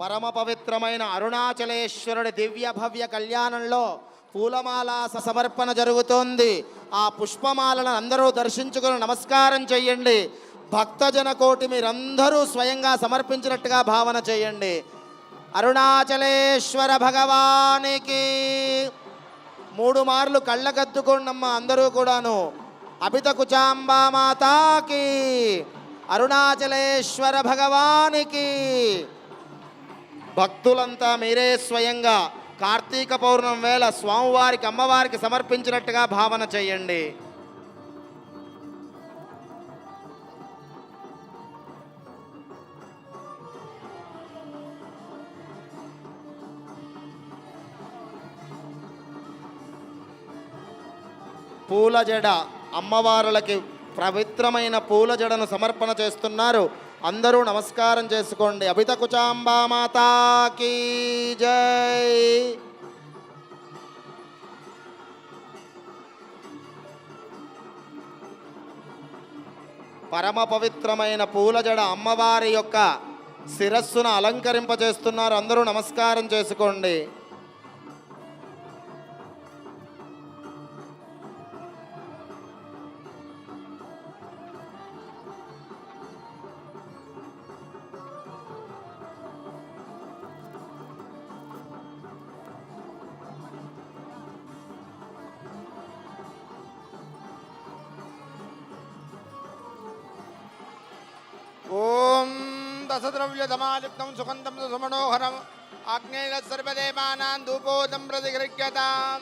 పరమ పవిత్రమైన అరుణాచలేశ్వరుడి దివ్య భవ్య కళ్యాణంలో పూలమాల స- సమర్పణ జరుగుతోంది. ఆ పుష్పమాలను అందరూ దర్శించుకుని నమస్కారం చేయండి. భక్తజన కోటి మీరందరూ స్వయంగా సమర్పించినట్టుగా భావన చేయండి. అరుణాచలేశ్వర భగవానికి మూడు మార్లు కళ్ళకద్దుకోండమ్మ అందరూ కూడాను. అభిత కుచాంబా మాతాకి అరుణాచలేశ్వర భగవానికి భక్తులంతా మీరే స్వయంగా కార్తీక పౌర్ణమి వేళ స్వామివారికి అమ్మవారికి సమర్పించినట్టుగా భావన చేయండి. పూల జడ అమ్మవారులకి పవిత్రమైన పూల జడను సమర్పణ చేస్తున్నారు. అందరూ నమస్కారం చేసుకోండి. అభిత కుచాంబా మాతాకి జై. పరమ పవిత్రమైన పూల జడ అమ్మవారి యొక్క శిరస్సును అలంకరింపజేస్తున్నారు. అందరూ నమస్కారం చేసుకోండి. దశద్రవ్యధమాలిప్తం సుగంధం సుమనోహరం ఆగ్నేయ సర్వదేవానాం ధూపోదం ప్రతిగృహ్యతాం